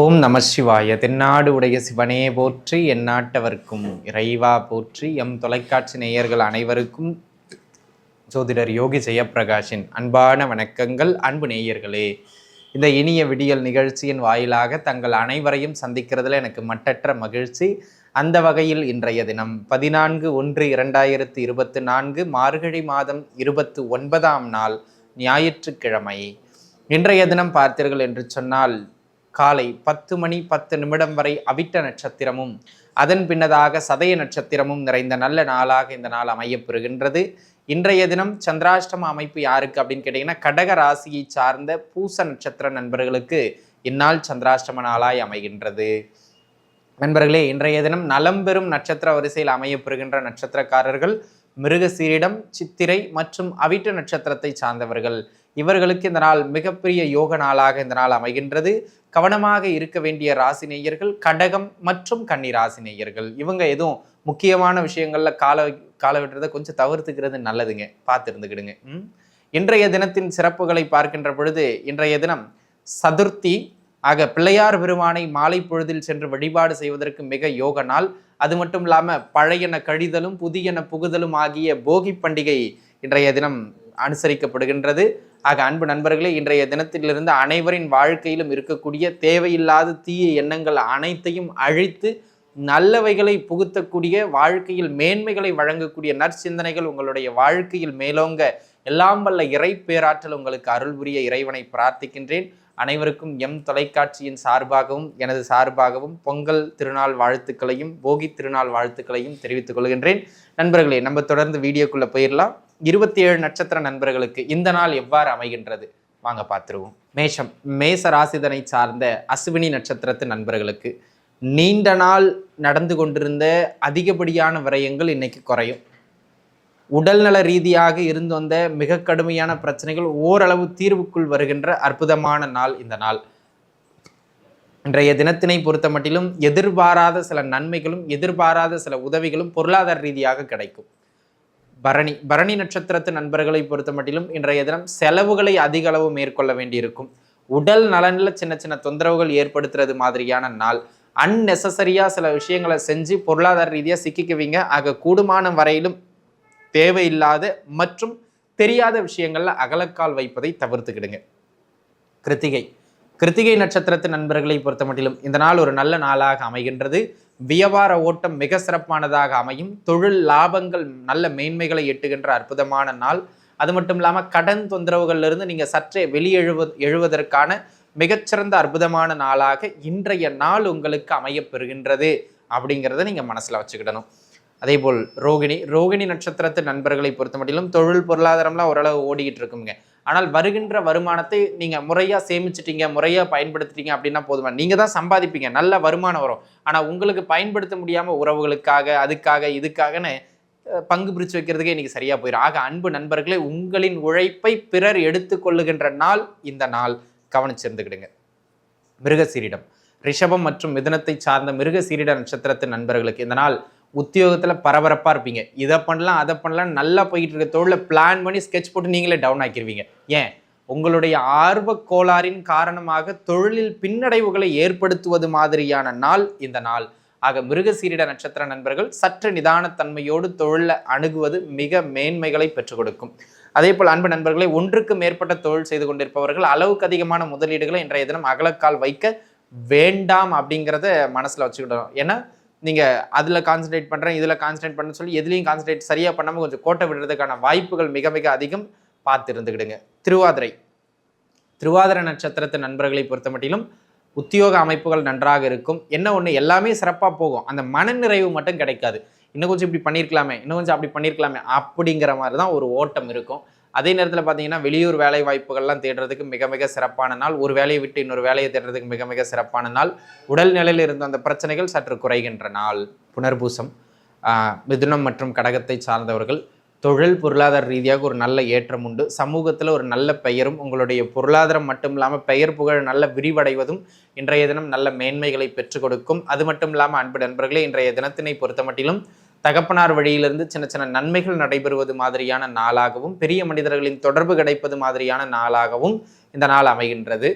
ஓம் நம சிவாய தென்னாடு உடைய சிவனே போற்றி எந்நாட்டவர்க்கும் இறைவா போற்றி எம் தொலைக்காட்சி நேயர்கள் அனைவருக்கும் ஜோதிடர் யோகி ஜெயப்பிரகாஷின் அன்பான வணக்கங்கள். அன்பு நேயர்களே இந்த இனிய விடியல் நிகழ்ச்சியின் வாயிலாக தங்கள் அனைவரையும் சந்திக்கிறதுல எனக்கு மட்டற்ற மகிழ்ச்சி. அந்த வகையில் இன்றைய தினம் பதினான்கு ஒன்று இரண்டாயிரத்து இருபத்து நான்கு மார்கழி மாதம் இருபத்து ஒன்பதாம் நாள் ஞாயிற்றுக்கிழமை. இன்றைய தினம் பார்த்தீர்கள் என்று சொன்னால் காலை பத்து மணி பத்து நிமிடம் வரை அவிட்ட நட்சத்திரமும் அதன் பின்னதாக சதய நட்சத்திரமும் நிறைந்த நல்ல நாளாக இந்த நாள் அமையப்பெறுகின்றது இன்றைய தினம் சந்திராஷ்டம அமைப்பு யாருக்கு அப்படின்னு கேட்டிங்கன்னா கடக ராசியை சார்ந்த பூச நட்சத்திர நண்பர்களுக்கு இந்நாள் சந்திராஷ்டம நாளாய் அமைகின்றது. நண்பர்களே இன்றைய தினம் நலம் பெறும் நட்சத்திர வரிசையில் அமையப்பெறுகின்ற நட்சத்திரக்காரர்கள் மிருகசீரிடம் சித்திரை மற்றும் அவிட்ட நட்சத்திரத்தை சார்ந்தவர்கள். இவர்களுக்கு இந்த நாள் மிகப்பெரிய யோக நாளாக இந்த நாள் அமைகின்றது. கவனமாக இருக்க வேண்டிய ராசி நேயர்கள் கடகம் மற்றும் கன்னி ராசி நேயர்கள். இவங்க எதுவும் முக்கியமான விஷயங்கள்ல கால கால விட்டுறதை கொஞ்சம் தவிர்த்துக்கிறது நல்லதுங்க. பார்த்து இருந்துக்கிடுங்க இன்றைய தினத்தின் சிறப்புகளை பார்க்கின்ற பொழுது இன்றைய தினம் சதுர்த்தி ஆக பிள்ளையார் பெருமானை மாலை பொழுதில் சென்று வழிபாடு செய்வதற்கு மிக யோக நாள். அது மட்டும் இல்லாமல் பழையன கழிதலும் புதியன புகுதலும் ஆகிய போகி பண்டிகை இன்றைய தினம் அனுசரிக்கப்படுகின்றது. ஆக அன்பு நண்பர்களே இன்றைய தினத்திலிருந்து அனைவரின் வாழ்க்கையிலும் இருக்கக்கூடிய தேவையில்லாத தீய எண்ணங்கள் அனைத்தையும் அழித்து நல்லவைகளை புகுத்தக்கூடிய வாழ்க்கையில் மேன்மைகளை வழங்கக்கூடிய நற்சிந்தனைகள் உங்களுடைய வாழ்க்கையில் மேலோங்க. எல்லாம் வல்ல இறை பேராற்றல் உங்களுக்கு அருள் புரிய இறைவனை பிரார்த்திக்கின்றேன். அனைவருக்கும் எம் தொலைக்காட்சியின் சார்பாகவும் எனது சார்பாகவும் பொங்கல் திருநாள் வாழ்த்துக்களையும் போகி திருநாள் வாழ்த்துக்களையும் தெரிவித்துக் கொள்கின்றேன். நண்பர்களே நம்ம தொடர்ந்து வீடியோக்குள்ள போயிடலாம் இருபத்தி ஏழு நட்சத்திர நண்பர்களுக்கு இந்த நாள் எவ்வாறு அமைகின்றது? வாங்க பார்த்துருவோம். மேஷம் மேச ராசிதனை சார்ந்த அசுவினி நட்சத்திரத்து நண்பர்களுக்கு நீண்ட நாள் நடந்து கொண்டிருந்த அதிகப்படியான விரயங்கள் இன்னைக்கு குறையும். உடல்நல ரீதியாக இருந்து வந்த மிக கடுமையான பிரச்சனைகள் ஓரளவு தீர்வுக்குள் வருகின்ற அற்புதமான நாள் இந்த நாள். இன்றைய தினத்தினை பொறுத்த மட்டிலும் எதிர்பாராத சில நன்மைகளும் எதிர்பாராத சில உதவிகளும் பொருளாதார ரீதியாக கிடைக்கும். பரணி பரணி நட்சத்திரத்து நண்பர்களை பொறுத்த மட்டிலும் இன்றைய தினம் செலவுகளை அதிக அளவு மேற்கொள்ள வேண்டியிருக்கும். உடல் நலனில் சின்ன சின்ன தொந்தரவுகள் ஏற்படுத்துறது மாதிரியான நாள். அன்னெசசரியா சில விஷயங்களை செஞ்சு பொருளாதார ரீதியாக சிக்கிக்குவீங்க. ஆக கூடுமான வரையிலும் தேவையில்லாத மற்றும் தெரியாத விஷயங்களில் அகலக்கால் வைப்பதை தவிர்த்துக்கிடுங்க. கிருத்திகை. கிருத்திகை நட்சத்திரத்து நண்பர்களை பொறுத்த மட்டிலும் இந்த நாள் ஒரு நல்ல நாளாக அமைகின்றது. வியாபார ஓட்டம் மிக சிறப்பானதாக அமையும். தொழில் லாபங்கள் நல்ல மேன்மைகளை எட்டுகின்ற அற்புதமான நாள். அது மட்டும் இல்லாமல் கடன் தொந்தரவுகளிலிருந்து இருந்து சற்றே வெளியெழுவ எழுவதற்கான மிகச்சிறந்த அற்புதமான நாளாக இன்றைய நாள் உங்களுக்கு அமையப்பெறுகின்றது அப்படிங்கிறத நீங்கள் மனசில் வச்சுக்கிடணும். அதே போல் ரோகிணி ரோகிணி நட்சத்திரத்து நண்பர்களை பொறுத்த மட்டிலும் தொழில் பொருளாதாரம்லாம் ஓரளவு ஓடிக்கிட்டு இருக்குங்க. ஆனால் வருகின்ற வருமானத்தை நீங்கள் முறையாக சேமிச்சிட்டீங்க முறையாக பயன்படுத்திட்டீங்க அப்படின்னா போதுமா? நீங்கள் தான் சம்பாதிப்பீங்க. நல்ல வருமானம் வரும். ஆனால் உங்களுக்கு பயன்படுத்த முடியாமல் உறவுகளுக்காக அதுக்காக இதுக்காகன்னு பங்கு பிரித்து வைக்கிறதுக்கே இன்றைக்கி சரியாக போயிடும் ஆக அன்பு நண்பர்களே உங்களின் உழைப்பை பிறர் எடுத்துக்கொள்ளுகின்ற நாள் இந்த நாள். கவனிச்சிருந்துக்கிடுங்க மிருகசீரிடம். ரிஷபம் மற்றும் மிதனத்தை சார்ந்த மிருகசீரிட நட்சத்திரத்து நண்பர்களுக்கு இந்த நாள் உத்தியோகத்தில் பரபரப்பாக இருப்பீங்க. இதை பண்ணலாம் அதை பண்ணலாம் நல்லா போயிட்டு இருக்க தொழில பிளான் பண்ணி ஸ்கெட்ச் போட்டு நீங்களே டவுன் ஆக்கிடுவீங்க ஏன்? உங்களுடைய ஆர்வ கோளாறின் காரணமாக தொழிலில் பின்னடைவுகளை ஏற்படுத்துவது மாதிரியான நாள் இந்த நாள். ஆக மிருகசீரிட நட்சத்திர நண்பர்கள் சற்று நிதானத்தன்மையோடு தொழிலை அணுகுவது மிக மேன்மைகளை பெற்றுக் கொடுக்கும். அதே போல் அன்பு நண்பர்களை ஒன்றுக்கு மேற்பட்ட தொழில் செய்து கொண்டிருப்பவர்கள் அளவுக்கு அதிகமான முதலீடுகளை இன்றைய தினம் அகலக்கால் வைக்க வேண்டாம் அப்படிங்கிறத மனசில் வச்சுக்கிடணும். ஏன்னா நீங்கள் அதில் கான்சென்ட்ரேட் பண்ணுறேன் இதில் கான்சன்ட்ரேட் பண்ண சொல்லி எதுலேயும் கான்சன்ட்ரேட் சரியாக பண்ணாமல் கொஞ்சம் கோட்டை விடுறதுக்கான வாய்ப்புகள் மிக மிக அதிகம் பார்த்து இருந்துக்கிடுங்க திருவாதிரை. திருவாதிரை நட்சத்திரத்து நண்பர்களை பொறுத்த மட்டிலும் உத்தியோக அமைப்புகள் நன்றாக இருக்கும். என்ன ஒன்று எல்லாமே சிறப்பாக போகும். அந்த மனநிறைவு மட்டும் கிடைக்காது. இன்னும் கொஞ்சம் இப்படி பண்ணியிருக்கலாமே இன்னும் கொஞ்சம் அப்படி பண்ணியிருக்கலாமே அப்படிங்கிற மாதிரி தான் ஒரு ஓட்டம் இருக்கும். அதே நேரத்தில் பார்த்தீங்கன்னா வெளியூர் வேலை வாய்ப்புகள்லாம் தேடுறதுக்கு மிக மிக சிறப்பான நாள். ஒரு வேலையை விட்டு இன்னொரு வேலையை தேடுறதுக்கு மிக மிக சிறப்பான நாள். உடல் நிலையில் இருந்த அந்த பிரச்சனைகள் சற்று குறைகின்ற நாள். புனர்பூசம் மிதுனம் மற்றும் கடகத்தை சார்ந்தவர்கள் தொழில் பொருளாதார ரீதியாக ஒரு நல்ல ஏற்றம் உண்டு. சமூகத்தில் ஒரு நல்ல பெயரும் உங்களுடைய பொருளாதாரம் மட்டும் இல்லாமல் பெயர் புகழ் நல்ல விரிவடைவதும் இன்றைய தினம் நல்ல மேன்மைகளை பெற்றுக் கொடுக்கும். அது மட்டும் இல்லாமல் அன்பு நண்பர்களே இன்றைய தினத்தினை பொறுத்த மட்டிலும் தகப்பனார் வழியிலிருந்து சின்ன சின்ன நன்மைகள் நடைபெறுவது மாதிரியான நாளாகவும் பெரிய மனிதர்களின் தொடர்பு கிடைப்பது மாதிரியான நாளாகவும் இந்த நாள் அமைகின்றது.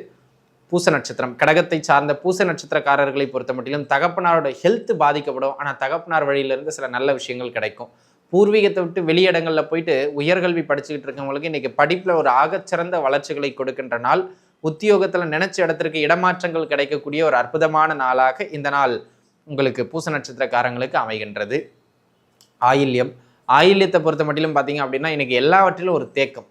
பூச நட்சத்திரம். கடகத்தை சார்ந்த பூச நட்சத்திரக்காரர்களை பொறுத்த மட்டிலும் தகப்பனாரோட ஹெல்த் பாதிக்கப்படும். ஆனால் தகப்பனார் வழியிலிருந்து சில நல்ல விஷயங்கள் கிடைக்கும். பூர்வீகத்தை விட்டு வெளியிடங்களில் போயிட்டு உயர்கல்வி படிச்சுக்கிட்டு இருக்கவங்களுக்கு இன்னைக்கு படிப்பில் ஒரு ஆகச்சிறந்த வளர்ச்சிகளை கொடுக்கின்ற நாள். உத்தியோகத்தில் நினைச்ச இடத்திற்கு இடமாற்றங்கள் கிடைக்கக்கூடிய ஒரு அற்புதமான நாளாக இந்த நாள் உங்களுக்கு பூச நட்சத்திரக்காரங்களுக்கு அமைகின்றது. ஆயில்யம். ஆயில்யத்தை பொறுத்த மட்டிலும் பார்த்தீங்க அப்படின்னா எனக்கு எல்லாவற்றிலும் ஒரு தேக்கம்.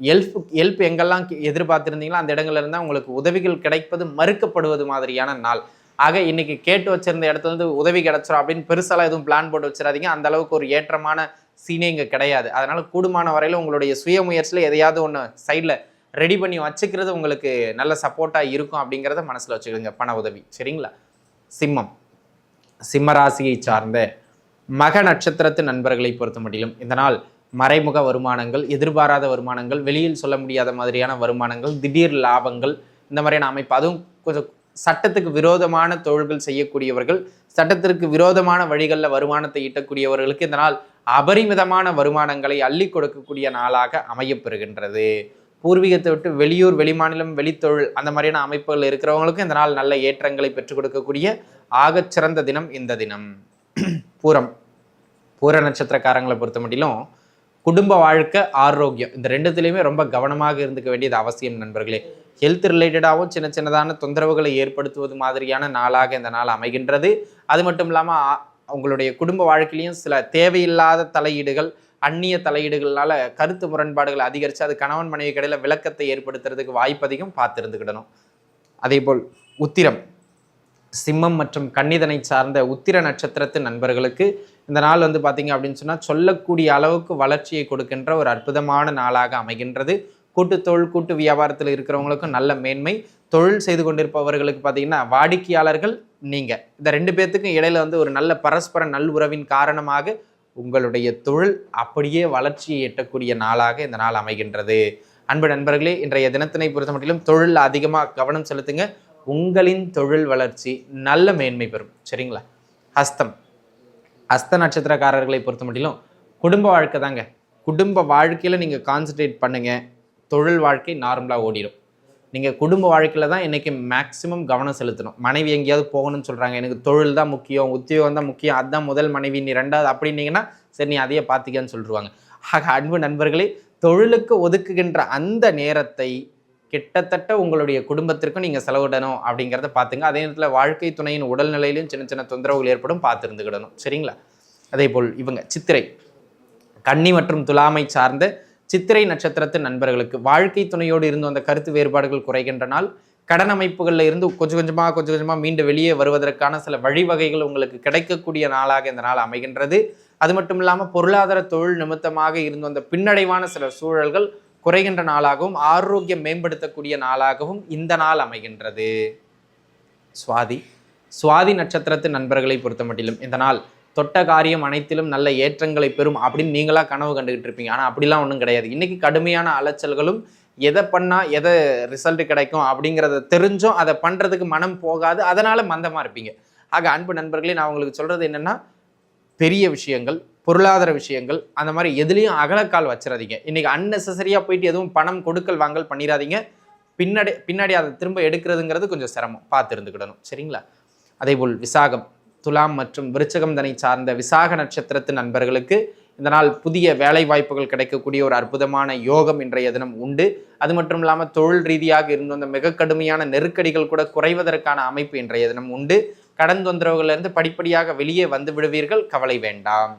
எல்ஃப் ஹெல்ப் எங்கெல்லாம் எதிர்பார்த்துருந்தீங்களோ அந்த இடங்கள்ல இருந்தால் உங்களுக்கு உதவிகள் கிடைப்பது மறுக்கப்படுவது மாதிரியான நாள். ஆக இன்னைக்கு கேட்டு வச்சிருந்த இடத்துல இருந்து உதவி கிடைச்சிரும் அப்படின்னு பெருசாலாம் எதுவும் பிளான் போட்டு வச்சிடாதீங்க அந்த அளவுக்கு ஒரு ஏற்றமான சீனே இங்கே கிடையாது. அதனால கூடுமான வரையில் உங்களுடைய சுய முயற்சியில் எதையாவது ஒன்று சைடில் ரெடி பண்ணி வச்சுக்கிறது உங்களுக்கு நல்ல சப்போர்ட்டாக இருக்கும் அப்படிங்கிறத மனசில் வச்சுக்கோங்க பண உதவி. சரிங்களா? சிம்மம். சிம்ம ராசியை சார்ந்த மக நட்சத்திரத்து நண்பர்களை பொறுத்த மட்டிலும் இந்த நாள் மறைமுக வருமானங்கள் எதிர்பாராத வருமானங்கள் வெளியில் சொல்ல முடியாத மாதிரியான வருமானங்கள் திடீர் லாபங்கள் இந்த மாதிரியான அமைப்பு. அதுவும் கொஞ்சம் சட்டத்துக்கு விரோதமான தொழில்கள் செய்யக்கூடியவர்கள் சட்டத்திற்கு விரோதமான வழிகளில் வருமானத்தை ஈட்டக்கூடியவர்களுக்கு இந்த நாள் அபரிமிதமான வருமானங்களை அள்ளி கொடுக்கக்கூடிய நாளாக அமையப்பெறுகின்றது. பூர்வீகத்தை விட்டு வெளியூர் வெளிமாநிலம் வெளித்தொழில் அந்த மாதிரியான அமைப்புகள் இருக்கிறவங்களுக்கு இந்த நாள் நல்ல ஏற்றங்களை பெற்றுக் கொடுக்கக்கூடிய ஆகச்சிறந்த தினம் இந்த தினம். பூரம் பூர நட்சத்திரக்காரங்களை பொறுத்த மட்டிலும் குடும்ப வாழ்க்கை ஆரோக்கியம். இந்த ரெண்டுத்துலேயுமே ரொம்ப கவனமாக இருந்துக்க வேண்டியது அவசியம் நண்பர்களே. ஹெல்த் ரிலேட்டடாகவும் சின்ன சின்னதான தொந்தரவுகளை ஏற்படுத்துவது மாதிரியான நாளாக இந்த நாள் அமைகின்றது. அது மட்டும் இல்லாமல் உங்களுடைய குடும்ப வாழ்க்கையிலையும் சில தேவையில்லாத தலையீடுகள் அந்நிய தலையீடுகளால் கருத்து முரண்பாடுகள் அதிகரித்து அது கணவன் மனைவி கடையில் விளக்கத்தை ஏற்படுத்துறதுக்கு வாய்ப்பு அதிகம் பார்த்துருந்துக்கிடணும். அதே போல் உத்திரம். சிம்மம் மற்றும் கன்னிதனை சார்ந்த உத்திர நட்சத்திரத்து நண்பர்களுக்கு இந்த நாள் வந்து பார்த்தீங்க அப்படின்னு சொன்னால் சொல்லக்கூடிய அளவுக்கு வளர்ச்சியை கொடுக்கின்ற ஒரு அற்புதமான நாளாக அமைகின்றது. கூட்டு தொழில் கூட்டு வியாபாரத்தில் இருக்கிறவங்களுக்கும் நல்ல மேன்மை. தொழில் செய்து கொண்டிருப்பவர்களுக்கு பார்த்தீங்கன்னா வாடிக்கையாளர்கள் நீங்கள் இந்த ரெண்டு பேர்த்துக்கும் இடையில வந்து ஒரு நல்ல பரஸ்பர நல்லுறவின் காரணமாக உங்களுடைய தொழில் அப்படியே வளர்ச்சியை எட்டக்கூடிய நாளாக இந்த நாள் அமைகின்றது. அன்பு நண்பர்களே இன்றைய தினத்தினை பொறுத்த மட்டிலும் தொழில் அதிகமாக கவனம் செலுத்துங்க. உங்களின் தொழில் வளர்ச்சி நல்ல மேன்மை பெறும். சரிங்களா? ஹஸ்தம். ஹஸ்த நட்சத்திரக்காரர்களை பொறுத்த மட்டிலும் குடும்ப வாழ்க்கை தாங்க. குடும்ப வாழ்க்கையில் நீங்கள் கான்சன்ட்ரேட் பண்ணுங்கள் தொழில் வாழ்க்கை நார்மலாக ஓடிடும் நீங்கள் குடும்ப வாழ்க்கையில் தான் இன்றைக்கி மேக்ஸிமம் கவனம் செலுத்தணும். மனைவி எங்கேயாவது போகணும்னு சொல்கிறாங்க எனக்கு தொழில் தான் முக்கியம் உத்தியோகம் தான் முக்கியம் அதுதான் முதல் மனைவி நீ ரெண்டாவது அப்படின்னீங்கன்னா சரி நீ அதையே பார்த்துக்கன்னு சொல்லிடுவாங்க ஆக அன்பு நண்பர்களே தொழிலுக்கு ஒதுக்குகின்ற அந்த நேரத்தை கிட்டத்தட்ட உங்களுடைய குடும்பத்திற்கும் நீங்கள் செலவிடணும் அப்படிங்கிறத பார்த்துங்க. அதே நேரத்தில் வாழ்க்கை துணையின் உடல்நிலையிலும் சின்ன சின்ன தொந்தரவுகள் ஏற்படும் பார்த்து இருந்துக்கிடணும் சரிங்களா? அதே போல் இவங்க சித்திரை. கன்னி மற்றும் துலாமை சார்ந்த சித்திரை நட்சத்திரத்தின் நண்பர்களுக்கு வாழ்க்கை துணையோடு இருந்து அந்த கருத்து வேறுபாடுகள் குறைகின்ற நாள். கடன் அமைப்புகளில் இருந்து கொஞ்சம் கொஞ்சமாக கொஞ்சம் கொஞ்சமாக மீண்டு வெளியே வருவதற்கான சில வழிவகைகள் உங்களுக்கு கிடைக்கக்கூடிய நாளாக இந்த நாள் அமைகின்றது. அது மட்டும் இல்லாமல் பொருளாதார தொழில் நிமித்தமாக இருந்து வந்த பின்னடைவான சில சூழல்கள் குறைகின்ற நாளாகவும் ஆரோக்கியம் மேம்படுத்தக்கூடிய நாளாகவும் இந்த நாள் அமைகின்றது. சுவாதி. சுவாதி நட்சத்திரத்து நண்பர்களை பொறுத்த மட்டிலும் இந்த நாள் தொட்ட காரியம் அனைத்திலும் நல்ல ஏற்றங்களை பெறும் அப்படின்னு நீங்களா கனவு கண்டுகிட்டு இருப்பீங்க. ஆனால் அப்படிலாம் ஒன்றும் கிடையாது. இன்னைக்கு கடுமையான அலைச்சல்களும் எதை பண்ணால் எதை ரிசல்ட் கிடைக்கும் அப்படிங்கிறத தெரிஞ்சும் அதை பண்ணுறதுக்கு மனம் போகாது. அதனால மந்தமாக இருப்பீங்க. ஆக அன்பு நண்பர்களே நான் உங்களுக்கு சொல்கிறது என்னென்னா பெரிய விஷயங்கள் பொருளாதார விஷயங்கள் அந்த மாதிரி எதுலேயும் அகலக்கால் வச்சிடாதீங்க இன்றைக்கி அன்னெசரியாக போயிட்டு எதுவும் பணம் கொடுக்கல் வாங்கல் பண்ணிடாதீங்க பின்னாடி பின்னாடி அதை திரும்ப எடுக்கிறதுங்கிறது கொஞ்சம் சிரமம். பார்த்து இருந்துக்கிடணும். சரிங்களா? அதேபோல் விசாகம் துலாம் மற்றும் விருச்சகம் தனை சார்ந்த விசாக நட்சத்திரத்து நண்பர்களுக்கு இந்த நாள் புதிய வேலை வாய்ப்புகள் கிடைக்கக்கூடிய ஒரு அற்புதமான யோகம் இன்றைய தினம் உண்டு. அது மட்டும் இல்லாமல் தொழில் ரீதியாக இருந்து வந்த மிக கடுமையான நெருக்கடிகள் கூட குறைவதற்கான அமைப்பு இன்றைய தினம் உண்டு. கடன் தொந்தரவுகளிலிருந்து படிப்படியாக வெளியே வந்து விடுவீர்கள். கவலை வேண்டாம்.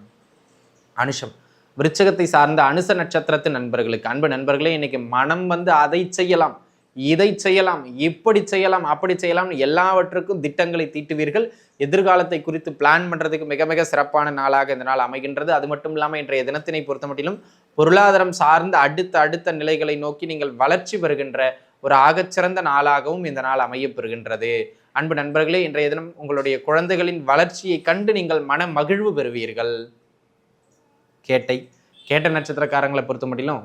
அனுஷம். விருச்சகத்தை சார்ந்த அனுச நட்சத்திரத்து நண்பர்களுக்கு அன்பு நண்பர்களே இன்னைக்கு மனம் வந்து அதை செய்யலாம். இதை செய்யலாம் இப்படி செய்யலாம் அப்படி செய்யலாம்னு எல்லாவற்றுக்கும் திட்டங்களை தீட்டுவீர்கள். எதிர்காலத்தை குறித்து பிளான் பண்றதுக்கு மிக மிக சிறப்பான நாளாக இந்த நாள் அமைகின்றது. அது மட்டும் இல்லாமல் இன்றைய தினத்தினை பொறுத்த மட்டிலும் பொருளாதாரம் சார்ந்த அடுத்த அடுத்த நிலைகளை நோக்கி நீங்கள் வளர்ச்சி பெறுகின்ற ஒரு ஆகச்சிறந்த நாளாகவும் இந்த நாள் அமையப்பெறுகின்றது அன்பு நண்பர்களே இன்றைய தினம் உங்களுடைய குழந்தைகளின் வளர்ச்சியை கண்டு நீங்கள் மன மகிழ்வு பெறுவீர்கள். கேட்டை கேட்ட நட்சத்திரக்காரங்களை பொறுத்த மட்டிலும்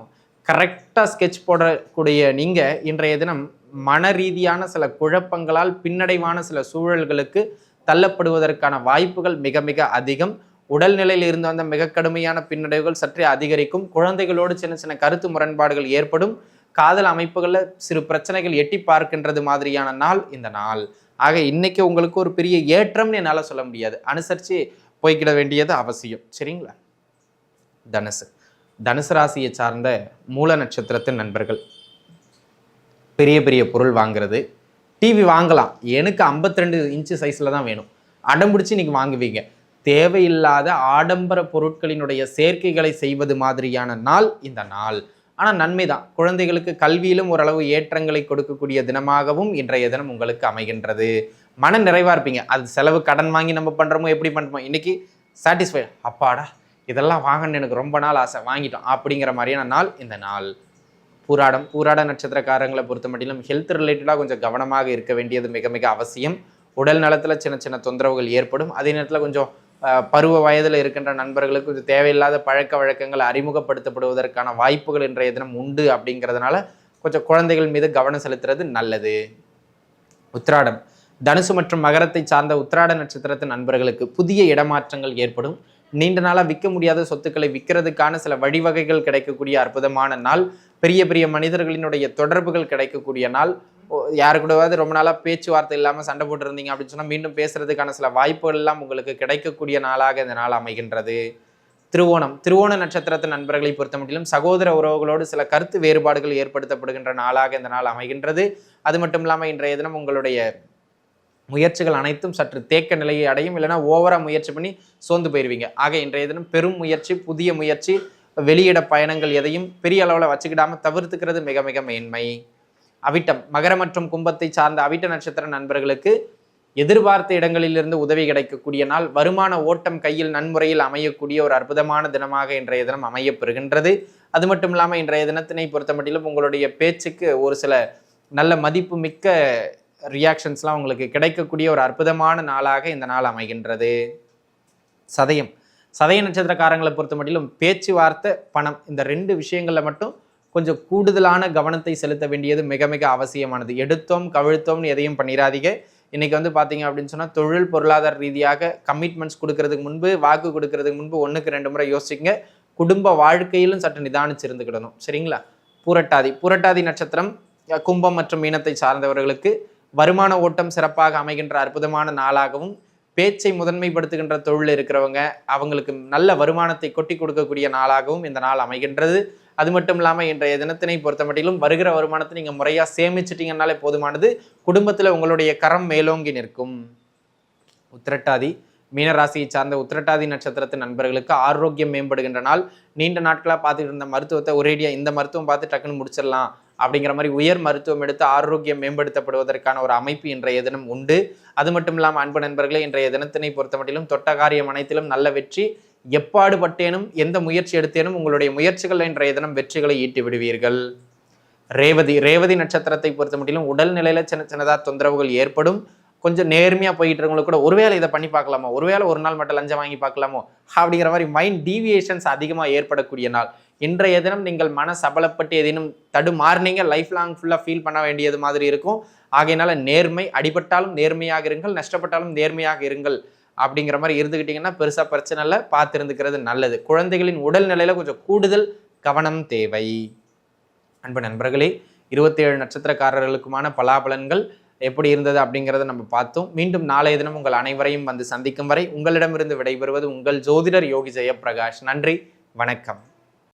கரெக்டாக ஸ்கெட்ச் போடக்கூடிய நீங்கள் இன்றைய தினம் மன ரீதியான சில குழப்பங்களால் பின்னடைவான சில சூழல்களுக்கு தள்ளப்படுவதற்கான வாய்ப்புகள் மிக மிக அதிகம். உடல்நிலையில் இருந்து வந்த மிக கடுமையான பின்னடைவுகள் சற்றே அதிகரிக்கும். குழந்தைகளோடு சின்ன சின்ன கருத்து முரண்பாடுகள் ஏற்படும். காதல் அமைப்புகளில் சிறு பிரச்சனைகள் எட்டி பார்க்கின்றது மாதிரியான நாள் இந்த நாள். ஆக இன்னைக்கு உங்களுக்கு ஒரு பெரிய ஏற்றம்னு என்னால் சொல்ல முடியாது. அனுசரித்து போய்க்கிட வேண்டியது அவசியம். சரிங்களா? தனுசு. தனுசு ராசியை சார்ந்த மூல நட்சத்திரத்தின் நண்பர்கள். பெரிய பெரிய பொருள் வாங்குறது. டிவி வாங்கலாம். எனக்கு 52 ரெண்டு இன்ச்சு சைஸில் தான் வேணும். அடம்பிடிச்சு இன்றைக்கி வாங்குவீங்க. தேவையில்லாத ஆடம்பர பொருட்களினுடைய சேர்க்கைகளை செய்வது மாதிரியான நாள் இந்த நாள். ஆனால் நன்மை தான். குழந்தைகளுக்கு கல்வியிலும் ஓரளவு ஏற்றங்களை கொடுக்கக்கூடிய தினமாகவும் இன்றைய தினம் உங்களுக்கு அமைகின்றது. மன நிறைவாக இருப்பீங்க. அது செலவு கடன் வாங்கி நம்ம பண்ணுறோமோ எப்படி பண்ணுறோமோ இன்றைக்கி சாட்டிஸ்ஃபை அப்பாடா இதெல்லாம் வாங்கணும்னு எனக்கு ரொம்ப நாள் ஆசை. வாங்கிட்டோம். அப்படிங்கிற மாதிரியான நாள் இந்த நாள். பூராடம் பூராட நட்சத்திரக்காரங்களை பொறுத்த மட்டிலும் ஹெல்த் ரிலேட்டடாக கொஞ்சம் கவனமாக இருக்க வேண்டியது மிக மிக அவசியம். உடல் நலத்தில் சின்ன சின்ன தொந்தரவுகள் ஏற்படும். அதே நேரத்தில் கொஞ்சம் பருவ வயதில் இருக்கின்ற நண்பர்களுக்கு கொஞ்சம் தேவையில்லாத பழக்க வழக்கங்கள் அறிமுகப்படுத்தப்படுவதற்கான வாய்ப்புகள் இன்றைய தினம் உண்டு அப்படிங்கிறதுனால கொஞ்சம் குழந்தைகள் மீது கவனம் செலுத்துறது நல்லது. உத்ராடம் தனுசு மற்றும் மகரத்தை சார்ந்த உத்ராட நட்சத்திரத்தின் நண்பர்களுக்கு புதிய இடமாற்றங்கள் ஏற்படும். நீண்ட நாளாக விற்க முடியாத சொத்துக்களை விற்கிறதுக்கான சில வழிவகைகள் கிடைக்கக்கூடிய அற்புதமான நாள். பெரிய பெரிய மனிதர்களினுடைய தொடர்புகள் கிடைக்கக்கூடிய நாள். ஓ- யாரு கூடவாவது ரொம்ப நாளாக பேச்சுவார்த்தை இல்லாமல் சண்டை போட்டுருந்தீங்க அப்படின்னு சொன்னால் மீண்டும் பேசுறதுக்கான சில வாய்ப்புகள் எல்லாம் உங்களுக்கு கிடைக்கக்கூடிய நாளாக இந்த நாள் அமைகின்றது. திருவோணம். திருவோண நட்சத்திரத்தின் நண்பர்களை பொறுத்தமட்டிலும் சகோதர உறவுகளோடு சில கருத்து வேறுபாடுகள் ஏற்படுத்தப்படுகின்ற நாளாக இந்த நாள் அமைகின்றது. அது மட்டும் இல்லாமல் இன்றைய தினம் உங்களுடைய முயற்சிகள் அனைத்தும் சற்று தேக்க நிலையை அடையும். இல்லைன்னா ஓவரா முயற்சி பண்ணி சோர்ந்து போயிடுவீங்க ஆக இன்றைய தினம் பெரும் முயற்சி புதிய முயற்சி வெளியிட பயணங்கள் எதையும் பெரிய அளவில் வச்சுக்கிடாம தவிர்த்துக்கிறது மிக மிக மேன்மை. அவிட்டம் மகர மற்றும் கும்பத்தை சார்ந்த அவிட்ட நட்சத்திர நண்பர்களுக்கு எதிர்பார்த்த இடங்களிலிருந்து உதவி கிடைக்கக்கூடிய நாள் வருமான ஓட்டம் கையில் நன்முறையில் அமையக்கூடிய ஒரு அற்புதமான தினமாக இன்றைய தினம் அமையப்பெறுகின்றது. அது மட்டும் இல்லாமல் இன்றைய தினத்தினை பொறுத்த மட்டிலும் உங்களுடைய பேச்சுக்கு ஒரு சில நல்ல மதிப்பு மிக்க ரியாக்ஷன்ஸ்லாம் உங்களுக்கு கிடைக்கக்கூடிய ஒரு அற்புதமான நாளாக இந்த நாள் அமைகின்றது. சதயம். சதய நட்சத்திரக்காரங்களை பொறுத்த மட்டிலும் பேச்சுவார்த்தை பணம் இந்த ரெண்டு விஷயங்களில் மட்டும் கொஞ்சம் கூடுதலான கவனத்தை செலுத்த வேண்டியது மிக மிக அவசியமானது. எடுத்தோம் கவிழ்த்தோம்னு எதையும் பண்ணிடாதீங்க இன்றைக்கி வந்து பார்த்தீங்க அப்படின்னு சொன்னால் தொழில் பொருளாதார ரீதியாக கமிட்மெண்ட்ஸ் கொடுக்கறதுக்கு முன்பு வாக்கு கொடுக்கறதுக்கு முன்பு ஒன்றுக்கு ரெண்டு முறை யோசிச்சுங்க குடும்ப வாழ்க்கையிலும் சற்று நிதானிச்சு இருந்துக்கிடணும் சரிங்களா? பூரட்டாதி. பூரட்டாதி நட்சத்திரம் கும்பம் மற்றும் மீனத்தை சார்ந்தவர்களுக்கு வருமான ஓட்டம் சிறப்பாக அமைகின்ற அற்புதமான நாளாகவும் பேச்சை முதன்மைப்படுத்துகின்ற தொழில் இருக்கிறவங்க அவங்களுக்கு நல்ல வருமானத்தை கொட்டி கொடுக்கக்கூடிய நாளாகவும் இந்த நாள் அமைகின்றது. அது மட்டும் இல்லாமல் இன்றைய தினத்தினை பொறுத்த மட்டிலும் வருகிற வருமானத்தை நீங்கள் முறையாக சேமிச்சிட்டிங்கனாலே போதுமானது. குடும்பத்தில் உங்களுடைய கரம் மேலோங்கி நிற்கும். உத்திரட்டாதி மீனராசியை சார்ந்த உத்திரட்டாதி நட்சத்திரத்தின் நண்பர்களுக்கு ஆரோக்கியம் மேம்படுகின்ற நாள். நீண்ட நாட்களாக பார்த்துட்டு இருந்த மருத்துவத்தை ஒரேடியாக இந்த மருத்துவம் பார்த்து டக்குன்னு முடிச்சிடலாம். அப்படிங்கிற மாதிரி உயர் மருத்துவம் எடுத்து ஆரோக்கியம் மேம்படுத்தப்படுவதற்கான ஒரு அமைப்பு இன்றைய தினம் உண்டு. அது மட்டும் இல்லாமல் அன்பு நண்பர்களே இன்றைய தினத்தினை பொறுத்தமட்டிலும் தொட்டகாரியம் தொட்ட காரியம் அனைத்திலும் நல்ல வெற்றி. எப்பாடுபட்டேனும் எந்த முயற்சி எடுத்தேனும் உங்களுடைய முயற்சிகள் இன்றைய தினம் வெற்றிகளை ஈட்டி விடுவீர்கள். ரேவதி ரேவதி நட்சத்திரத்தை பொறுத்த மட்டிலும் உடல் நிலையில சின்ன சின்னதாக தொந்தரவுகள் ஏற்படும். கொஞ்சம் நேர்மையாக போயிட்டு இருக்கவங்களுக்கு கூட ஒருவேளை இதை பண்ணி பார்க்கலாமா? ஒருவேளை ஒரு நாள் மட்டும் லஞ்சம் வாங்கி பார்க்கலாமோ? அப்படிங்கிற மாதிரி மைண்ட் டீவியேஷன்ஸ் அதிகமாக ஏற்படக்கூடிய நாள். இன்றைய தினம் நீங்கள் மன சபலப்பட்டு ஏதேனும் தடுமாறினீங்க லைஃப் லாங் ஃபுல்லாக ஃபீல் பண்ண வேண்டியது மாதிரி இருக்கும். ஆகையினால நேர்மை அடிபட்டாலும் நேர்மையாக இருங்கள் நஷ்டப்பட்டாலும் நேர்மையாக இருங்கள் அப்படிங்கிற மாதிரி இருந்துக்கிட்டிங்கன்னா பெருசாக பிரச்சனை இல்லை பார்த்து இருந்துக்கிறது நல்லது. குழந்தைகளின் உடல்நிலையில் கொஞ்சம் கூடுதல் கவனம் தேவை. அன்பு நண்பர்களே இருபத்தேழு நட்சத்திரக்காரர்களுக்குமான பலாபலன்கள் எப்படி இருந்தது அப்படிங்கிறத நம்ம பார்த்தோம். மீண்டும் நாளைய தினம் உங்கள் அனைவரையும் வந்து சந்திக்கும் வரை உங்களிடமிருந்து விடைபெறுவது உங்கள் ஜோதிடர் யோகி ஜெயப்பிரகாஷ். நன்றி வணக்கம்.